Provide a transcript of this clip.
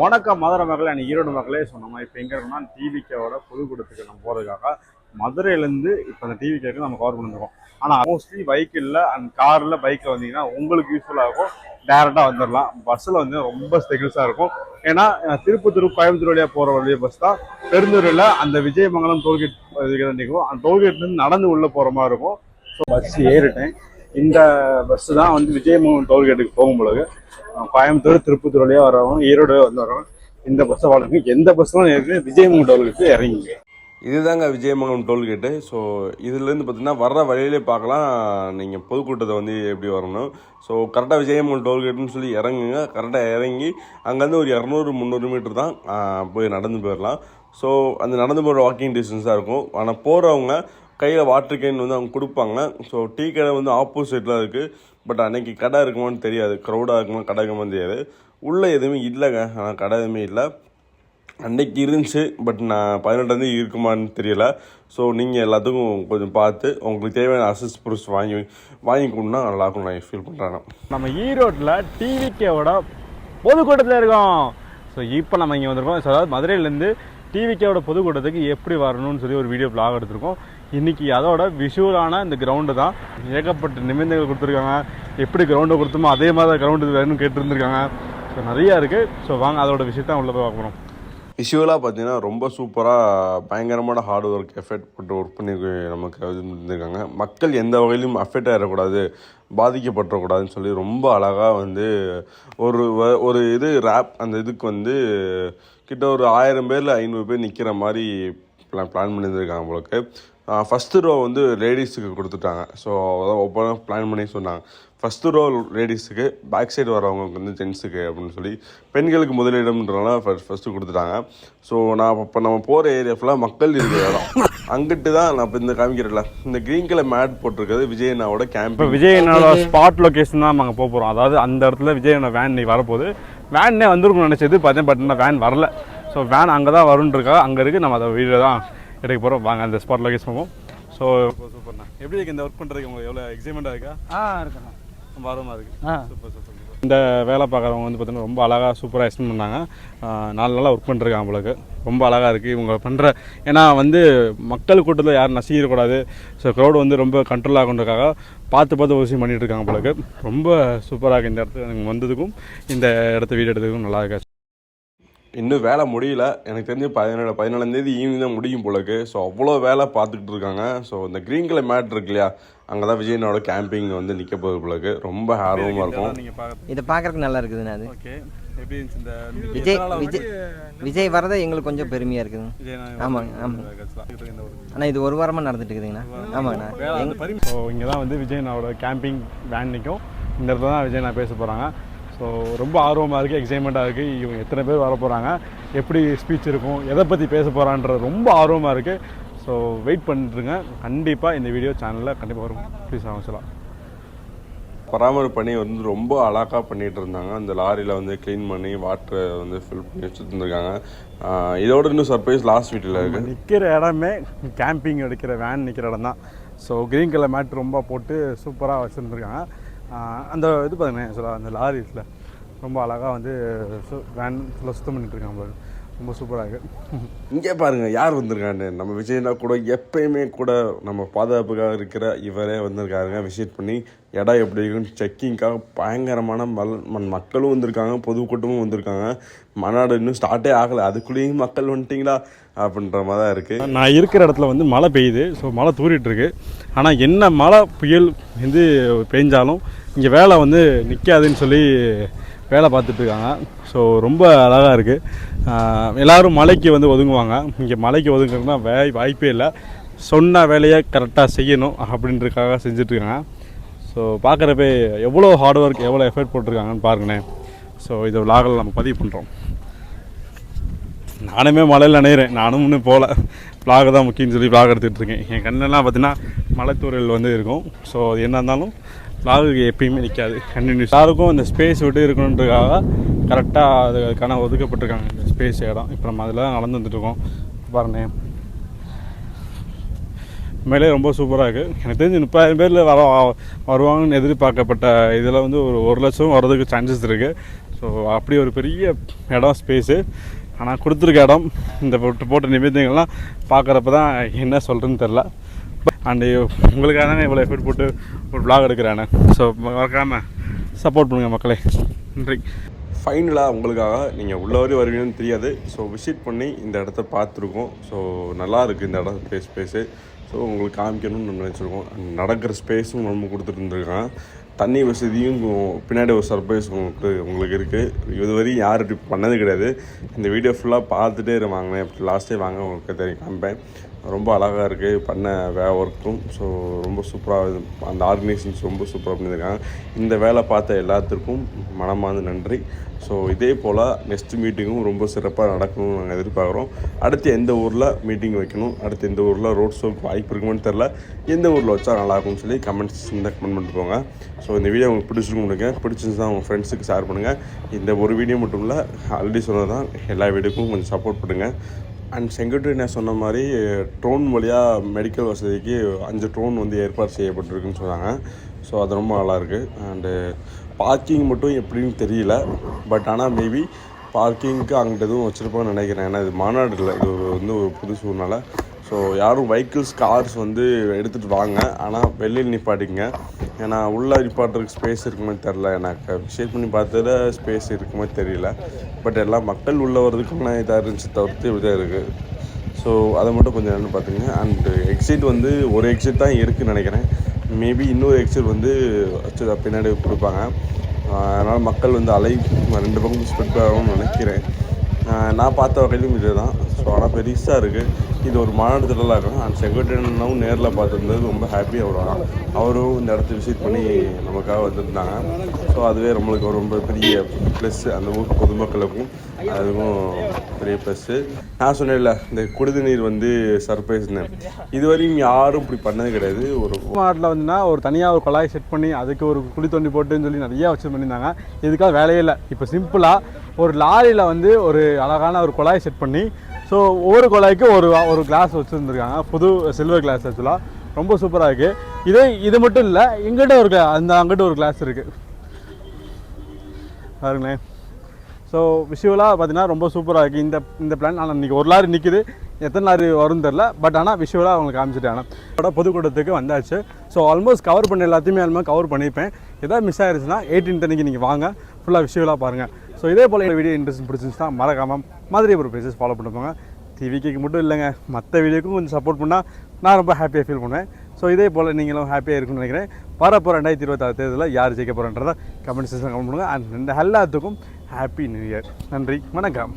வணக்கம் மதுரை மக்களே அன்னைக்கு ஈரோடு மக்களே சொன்னோம்? இப்போ எங்கே இருக்கோம்னா டிவிக்கோட புதுக்கூடத்துக்கு நம்ம போகிறதுக்காக மதுரையிலேருந்து இப்போ அந்த டிவி கேட்க நம்ம கவர் பண்ணிருக்கோம். ஆனால் மோஸ்ட்லி பைக் இல்லை அண்ட் காரில் பைக்கில் வந்தீங்கன்னா உங்களுக்கு யூஸ்ஃபுல்லாக இருக்கும். டேரெக்டாக வந்துடலாம் பஸ்ஸில் வந்து ரொம்ப ஸ்டெகிள்ஸாக இருக்கும். ஏன்னா திருப்பத்தூர் கோயம்புத்தூர் வழியாக போகிற வழிய பஸ் தான். பெருந்தூரில் அந்த விஜயமங்கலம் டோல்கேட் நிற்கும். அந்த டோல்கேட்லேருந்து நடந்து உள்ளே போகிற மாதிரி இருக்கும். ஸோ பஸ் ஏறிட்டேன். இந்த பஸ் தான் வந்து விஜயமோகன் டோல்கேட்டுக்கு போகும்பொழுது கோயம்புத்தூர் திருப்பத்தூர் வழியாக வரவங்க ஈரோடு வந்து வரவங்க இந்த பஸ்ஸை வாழுங்க எந்த பஸ்ஸும் இருக்கு விஜயமோகன் டோல்கேட்டு இறங்கிங்க. இதுதாங்க விஜயமங்கலம் டோல்கேட்டு. ஸோ இதுலேருந்து பார்த்தீங்கன்னா வர்ற வழியிலே பார்க்கலாம் நீங்கள் பொதுக்கூட்டத்தை வந்து எப்படி வரணும். ஸோ கரெக்டாக விஜயமங்கலம் டோல்கேட்டுன்னு சொல்லி இறங்குங்க. கரெக்டாக இறங்கி அங்கேருந்து ஒரு இரநூறு முந்நூறு மீட்டர் தான் போய் நடந்து போயிடலாம். ஸோ அந்த நடந்து போகிற வாக்கிங் டிஸ்டன்ஸாக இருக்கும். ஆனால் போகிறவங்க கையில் வாட்டர் கேன் வந்து அவங்க கொடுப்பாங்க. ஸோ டீ கடை வந்து ஆப்போசிட்டில் இருக்குது பட் அன்னைக்கு கடை இருக்குமான்னு தெரியாது. க்ரௌடாக இருக்குமா கடை இருக்குமான்னு தெரியாது. உள்ளே எதுவுமே இல்லைங்க. ஆனால் கடை எதுவுமே இல்லை. அன்னைக்கு இருந்துச்சு. பட் நான் பதினெட்டாந்தே இருக்குமான்னு தெரியல. ஸோ நீங்கள் எல்லாத்துக்கும் கொஞ்சம் பார்த்து உங்களுக்கு தேவையான அசஸ் ப்ரூஃப்ஸ் வாங்கி வாங்கிக்கணும்னா நல்லாயிருக்கும் நான் ஃபீல் பண்ணுறேன் நம்ம ஈரோட்டில் டிவிக்கேவோட பொதுக்கூட்டத்தில் இருக்கோம். ஸோ இப்போ நம்ம இங்கே வந்திருக்கோம். ஸோ அதாவது மதுரையிலேருந்து டிவிக்கேவோட பொதுக்கூட்டத்துக்கு எப்படி வரணும்னு சொல்லி ஒரு வீடியோ பிளாக் எடுத்திருக்கோம். இன்றைக்கி அதோட விஷுவலான இந்த கிரவுண்டு தான். ஏகப்பட்ட நிமிந்தங்கள் கொடுத்துருக்காங்க. எப்படி கிரவுண்டை கொடுத்தோமோ அதே மாதிரி தான் கிரவுண்டு வேணும்னு கேட்டுருந்துருக்காங்க. ஸோ நிறையா இருக்குது ஸோ வாங்க அதோட விஷயத்தான் உள்ளே போய் பார்க்கணும் விஷுவலாக பார்த்தீங்கன்னா ரொம்ப சூப்பராக பயங்கரமான ஹார்ட் ஒர்க் எஃபெக்ட் போட்டு ஒர்க் பண்ணி நமக்கு இருந்திருக்காங்க மக்கள் எந்த வகையிலும் அஃபெக்ட் ஆகிடக்கூடாது பாதிக்கப்பட்டக்கூடாதுன்னு சொல்லி ரொம்ப அழகாக வந்து ஒரு வ- ஒரு இது ரேப் அந்த இதுக்கு வந்து கிட்ட ஒரு ஆயிரம் பேரில் ஐநூறு பேர் நிற்கிற மாதிரி பிளான் பிளான் பண்ணியிருந்திருக்காங்க உங்களுக்கு ஃபஸ்ட்டு ரோ வந்து லேடிஸுக்கு கொடுத்துட்டாங்க. ஸோ அதான் ஒவ்வொரு பிளான் பண்ணி சொன்னாங்க. ஃபஸ்ட்டு ரோ லேடிஸுக்கு பேக் சைடு வரவங்களுக்கு வந்து ஜென்ஸுக்கு அப்படின்னு சொல்லி பெண்களுக்கு முதலிடம்ன்றனால ஃபஸ்ட்டு கொடுத்துட்டாங்க. ஸோ நான் இப்போ நம்ம போகிற ஏரியா ஃபுல்லாக மக்கள் இருக்கிற இடம். அங்கிட்டு தான் நான் இப்போ இந்த காமிக்கிறேன்ல. இந்த க்ரீன் கலர் மேட் போட்டிருக்கிறது விஜயனாவோட இப்போ விஜயண்ணாவோட ஸ்பாட் லொக்கேஷன் தான் நாங்கள் போக போகிறோம் அதாவது அந்த இடத்துல விஜயண்ணா வேன் நீ வரப்போகுது. வேன்னே வந்துருக்கணும்னு நினச்சது பார்த்தேன் பட் வேன் வரல. ஸோ வேன் அங்கே தான் வரும்னு இருக்கா. அங்கே இருக்குது நம்ம அதை வீடியோ தான் எடுக்க போகிறோம் வாங்க அந்த ஸ்பாட் லொகேஷன் போவோம். ஸோ சூப்பர்ண்ணா எப்படி இருக்கு இந்த ஒர்க் பண்ணுறதுக்கு உங்களுக்கு எவ்வளோ எக்ஸைட்மெண்ட்டாக இருக்கா? ஆ இருக்கணும் ரொம்ப ஆர்வமாக இருக்கு. ஆ. சூப்பர் சூப்பர் இந்த வேலை பார்க்குறவங்க வந்து பார்த்தீங்கன்னா ரொம்ப அழகாக சூப்பராக எக்ஸ்பிளைன் பண்ணாங்க. நாலு நாளாக ஒர்க் பண்ணிருக்காங்க உங்களுக்கு ரொம்ப அழகாக இருக்குது இவங்க பண்ணுற ஏன்னா வந்து மக்கள் கூட்டத்தில் யாரும் நசிக்கிடக்கூடாது. ஸோ க்ரௌடு வந்து ரொம்ப கண்ட்ரோல் ஆகுன்றதுக்காக பார்த்து பார்த்து ஒரு விஷயம் பண்ணிட்டு இருக்காங்க உங்களுக்கு ரொம்ப சூப்பராக இருக்குது இந்த இடத்துக்கு எனக்கு வந்ததுக்கும் இந்த இடத்த வீடு எடுத்ததுக்கும் நல்லா இருக்கு? இன்னும் வேலை முடியல. எனக்கு தெரிஞ்சு பதினேழு பதினாலாந்தேதி ஈவினிங் தான் முடியும் போலக்கு ஸோ அவ்வளோ வேலை பார்த்துக்கிட்டு இருக்காங்க. ஸோ இந்த க்ரீன் கலர் மேட் இருக்கு இல்லையா? அங்கே தான் விஜயனோட கேம்பிங் வந்து நிற்க போகுது போலக்கு ரொம்ப ஆர்வமாக இருக்கும். இதை பார்க்கறதுக்கு நல்லா இருக்குதுண்ணா அது. ஓகே எப்படி இருந்துச்சு இந்த விஜய் விஜய் விஜய் வரது எங்களுக்கு கொஞ்சம் பெருமையாக இருக்குதுங்க விஜய் ஆமாங்க ஆமாங்க. ஆனால் இது ஒரு வாரமாக நடந்துட்டு இருக்குதுங்கண்ணா. ஆமாங்கண்ணா. ஸோ இங்கே தான் வந்து விஜயனாவோட கேம்பிங் வேன் நிற்கும் இந்த இடத்துல தான் விஜய் நான் பேச போகிறாங்க ஸோ ரொம்ப ஆர்வமாக இருக்குது எக்ஸைட்மெண்ட்டாக இருக்குது இவங்க எத்தனை பேர் வர போகிறாங்க எப்படி ஸ்பீச் இருக்கும் எதை பற்றி பேச போகிறான்றது ரொம்ப ஆர்வமாக இருக்குது ஸோ வெயிட் பண்ணிட்டுருங்க கண்டிப்பாக இந்த வீடியோ சேனலில் கண்டிப்பாக வரும். ப்ளீஸ் சொல்லலாம். பராமரிப்பு பணி வந்து ரொம்ப அழகாக பண்ணிட்டு இருந்தாங்க. அந்த லாரியில் வந்து க்ளீன் பண்ணி வாட்டரை வந்து ஃபில் பண்ணி வச்சுட்டு இருந்திருக்காங்க இதோட இன்னும் சர்ப்ரைஸ் லாஸ்ட் வீட்டில் இருக்குது நிற்கிற இடமே கேம்பிங் எடுக்கிற வேன் நிற்கிற இடம் தான் ஸோ க்ரீன் கலர் மேட் ரொம்ப போட்டு சூப்பராக வச்சுருந்துருக்காங்க. அந்த இது பாருங்க சொல்ல அந்த லாரிஸில் ரொம்ப அழகாக வந்து வேன் ஃபுல்லாக சுத்தம் பண்ணிட்டு இருக்காங்க பாருங்க. ரொம்ப சூப்பராக இருக்குது இங்கே பாருங்க யார் வந்திருக்கான்னு நம்ம விஜயனா கூட எப்பயுமே கூட நம்ம பாதுகாப்புக்காக இருக்கிற இவரே வந்திருக்காருங்க. விசிட் பண்ணி இடம் எப்படி இருக்குன்னு செக்கிங்காக பயங்கரமான மல் மக்களும் வந்திருக்காங்க பொதுக்கூட்டமும் வந்திருக்காங்க. மாநாடு இன்னும் ஸ்டார்ட்டே ஆகலை. அதுக்குள்ளேயும் மக்கள் வந்துட்டிங்களா? அப்படின்ற மாதிரி தான் இருக்குது நான் இருக்கிற இடத்துல வந்து மழை பெய்யுது. ஸோ மழை தூரிட்டு இருக்கு. ஆனால் என்ன மழை புயல் வந்து பெஞ்சாலும் இங்கே வேலை வந்து நிற்காதுன்னு சொல்லி வேலை பார்த்துட்ருக்காங்க ஸோ ரொம்ப அழகாக இருக்குது எல்லோரும் மலைக்கு வந்து ஒதுங்குவாங்க. இங்கே மலைக்கு ஒதுங்குறதுனா வே வாய்ப்பே இல்லை. சொன்ன வேலையை கரெக்டாக செய்யணும் அப்படின்றதுக்காக செஞ்சிட்ருக்காங்க ஸோ பார்க்குறப்ப எவ்வளோ ஹார்ட் ஒர்க் எவ்வளோ எஃபர்ட் போட்டிருக்காங்கன்னு பாருங்களேன். ஸோ இதை விலாகில் நம்ம பதிவு பண்ணுறோம் நானுமே மலையில் நினைறேன் நானும் இன்னும் போகல vlog தான் முக்கியம்னு சொல்லி vlog எடுத்துகிட்டு இருக்கேன். என் கண்ணெல்லாம் பார்த்தீங்கன்னா மலைத்தூரல் வந்து இருக்கும். ஸோ அது என்ன இருந்தாலும் vlog-க்கு எப்பயுமே நிற்காது கண்டினியூஸ் யாருக்கும் அந்த ஸ்பேஸ் விட்டு இருக்கணுன்றதுக்காக கரெக்டாக அதுக்கான ஒதுக்கப்பட்டிருக்காங்க இந்த ஸ்பேஸ் இடம். இப்போ நம்ம அதில் தான் நடந்து வந்துட்டுருக்கோம். பாருங்க. மேலே ரொம்ப சூப்பராக இருக்குது எனக்கு தெரிஞ்சு முப்பதாயிரம் பேரில் வர வருவாங்கன்னு எதிர்பார்க்கப்பட்ட இதில் வந்து ஒரு ஒரு லட்சம் வர்றதுக்கு சான்சஸ் இருக்குது ஸோ அப்படி ஒரு பெரிய இடம் ஸ்பேஸு ஆனால் கொடுத்துருக்க இடம் இந்த போட்டு போட்ட நிபந்தனைகள்லாம் பார்க்குறப்ப தான் என்ன சொல்கிறேன்னு தெரில அண்டு உங்களுக்காக தாங்க இவ்வளோ எஃபர்ட் போட்டு ஒரு vlog எடுக்கிறேன். ஸோ மறக்காமல் சப்போர்ட் பண்ணுங்கள் மக்களே. நன்றி. ஃபைனலாக உங்களுக்காக நீங்கள் உள்ள வரை வருவீங்கன்னு தெரியாது. ஸோ விசிட் பண்ணி இந்த இடத்த பார்த்துருக்கோம். ஸோ நல்லா இருக்குது இந்த இடம் ஸ்பேஸ் ஸ்பேஸு ஸோ உங்களுக்கு காமிக்கணும்னு நம்ம நினச்சிருக்கோம். நடக்கிற ஸ்பேஸும் நம்ம கொடுத்துட்டு தண்ணி வசதியும் பின்னாடி ஒரு சர்ப்ரைஸ் உங்களுக்கு உங்களுக்கு இருக்குது இதுவரையும் யாரும் இப்படி பண்ணது கிடையாது. இந்த வீடியோ ஃபுல்லாக பார்த்துட்டே வாங்கினேன் லாஸ்ட்டே வாங்க உங்களுக்கு தெரியும். காமிப்பேன். ரொம்ப அழகாக இருக்குது பண்ண வே ஒர்க்கும் ஸோ ரொம்ப சூப்பராக அந்த ஆர்கனைசேஷன்ஸ் ரொம்ப சூப்பராக பண்ணியிருக்காங்க இந்த வேலை பார்த்த எல்லாத்துக்கும் மனமார்ந்த நன்றி. ஸோ இதே போல் நெக்ஸ்ட் மீட்டிங்கும் ரொம்ப சிறப்பாக நடக்கணும்னு நாங்கள் எதிர்பார்க்குறோம். அடுத்து எந்த ஊரில் மீட்டிங் வைக்கணும்? அடுத்து எந்த ஊரில் ரோட் ஷோக்கு வாய்ப்பு இருக்குமான்னு தெரில எந்த ஊரில் வச்சா நல்லாயிருக்கும்னு சொல்லி கமெண்ட்ஸ் இந்த கமெண்ட் பண்ணிட்டு போங்க ஸோ இந்த வீடியோ உங்களுக்கு பிடிச்சிருக்கும் கொடுங்க பிடிச்சிருந்தா உங்கள் ஃப்ரெண்ட்ஸுக்கு ஷேர் பண்ணுங்கள் இந்த ஒரு வீடியோ மட்டும் இல்லை ஆல்ரெடி சொன்னது தான் எல்லா வீடியோக்கும் கொஞ்சம் சப்போர்ட் பண்ணுங்கள் அண்ட் செக்ரட்டரி நான் சொன்ன மாதிரி ட்ரோன் வழியாக மெடிக்கல் வசதிக்கு அஞ்சு ட்ரோன் வந்து ஏற்பாடு செய்யப்பட்டிருக்குன்னு சொன்னாங்க. ஸோ அது ரொம்ப நல்லாயிருக்கு அண்டு பார்க்கிங் மட்டும் எப்படின்னு தெரியல. பட் ஆனால் மேபி பார்க்கிங்க்கு அங்கிட்ட எதுவும் வச்சுருப்போம்னு நினைக்கிறேன். ஏன்னா இது மாநாடு இல்லை. இது ஒரு வந்து ஒரு புது சூழ்நிலை. ஸோ யாரும் வெஹிக்கிள்ஸ் கார்ஸ் வந்து எடுத்துகிட்டு வாங்க. ஆனால் வெளியில் நிப்பாட்டிங்க ஏன்னா உள்ளே நிப்பாட்டுறதுக்கு ஸ்பேஸ் இருக்குமே தெரில எனக்கு விஷயம் பண்ணி பார்த்ததில் ஸ்பேஸ் இருக்குமே தெரியல. பட் எல்லாம் மக்கள் உள்ளே வர்றதுக்கான இதாக இருந்துச்சு தவிர்த்து இதாக இருக்குது ஸோ அதை மட்டும் கொஞ்சம் என்னென்னு பார்த்துங்க அண்டு எக்ஸிட் வந்து ஒரு எக்ஸிட் தான் இருக்குன்னு நினைக்கிறேன். மேபி இன்னொரு எக்ஸிட் வந்து பின்னாடி கொடுப்பாங்க. அதனால் மக்கள் வந்து அலை ரெண்டு பக்கம் ஸ்ப்ரெட் ஆகும்னு நினைக்கிறேன். நான் பார்த்த வகையிலும் இது தான் ஸோ ஆனால் பெருசாக இருக்குது இது ஒரு மாநிலத்திலலாம் இருக்கும். அண்ட் செக்ரட்டரினாவும் நேரில் பார்த்துருந்தது. ரொம்ப ஹாப்பி வருவாங்க அவரும் இந்த இடத்த விசிட் பண்ணி நமக்காக வந்திருந்தாங்க. ஸோ அதுவே நம்மளுக்கு ரொம்ப பெரிய ப்ளஸ் அந்த ஊர் பொதுமக்களுக்கும். அதுவும் பெரிய ப்ளஸ்ஸு நான் சொன்னேன்ல இந்த குடிது நீர் வந்து சர்ப்ரைஸ்னு இதுவரையும் யாரும் இப்படி பண்ணது கிடையாது. ஒரு மாட்டில் வந்துன்னா ஒரு தனியாக ஒரு குழாய் செட் பண்ணி அதுக்கு ஒரு குழி தோண்டி போட்டுன்னு சொல்லி நிறையா வச்சு பண்ணியிருந்தாங்க. இதுக்காக வேலையே இல்லை. இப்போ சிம்பிளாக ஒரு லாரியில் வந்து ஒரு அழகான ஒரு குழாய் செட் பண்ணி ஸோ ஒவ்வொரு குழாய்க்கு ஒரு ஒரு கிளாஸ் வச்சுருந்துருக்காங்க. புது சில்வர் கிளாஸ் ஆக்சுவலாக ரொம்ப சூப்பராக இருக்குது இதே இது மட்டும் இல்லை இங்கிட்ட ஒரு gla- அந்த அங்கிட்ட ஒரு கிளாஸ் இருக்குது பாருங்களேன். ஸோ விஷுவலாக பார்த்தீங்கன்னா ரொம்ப சூப்பராக இருக்குது இந்த இந்த பிளான் ஆனால் இன்றைக்கி ஒரு லாரி நிற்குது எத்தனை லாரி வரும்னு தெரில பட் ஆனால் விஷுவலாக அவங்களுக்கு காமிச்சிட்டாங்க. இதோட பொதுக்கூட்டத்துக்கு வந்தாச்சு. ஸோ ஆல்மோஸ்ட் கவர் பண்ண எல்லாத்தையுமே ஆல்மோ கவர் பண்ணியிருப்பேன் எதாவது மிஸ் ஆயிருச்சுன்னா எயிட்டீன் அன்னைக்கு நீங்கள் வாங்க. ஃபுல்லாக விஷுவலாக பாருங்கள் ஸோ இதே போல் வீடியோ இன்ட்ரெஸ்ட் பிடிச்சிருந்துச்சுன்னா மறக்காமல் மாதிரி ஒரு பேசஸ் ஃபாலோ பண்ணுவாங்க டிவிக்கு மட்டும் இல்லைங்க மற்ற வீடியோக்கும் கொஞ்சம் சப்போர்ட் பண்ணால் நான் ரொம்ப ஹாப்பியாக ஃபீல் பண்ணுவேன். ஸோ இதே போல் நீங்களும் ஹாப்பியாக இருக்குன்னு நினைக்கிறேன். வரப்போ ரெண்டாயிரத்தி இருபத்தாறு தேர்தலில் யார் ஜெயிக்க போகிறன்றதை கமெண்ட் செக்ஷன் கமெண்ட் பண்ணுங்கள் அண்ட் இந்த எல்லாத்துக்கும் ஹாப்பி நியூ இயர் நன்றி வணக்கம்.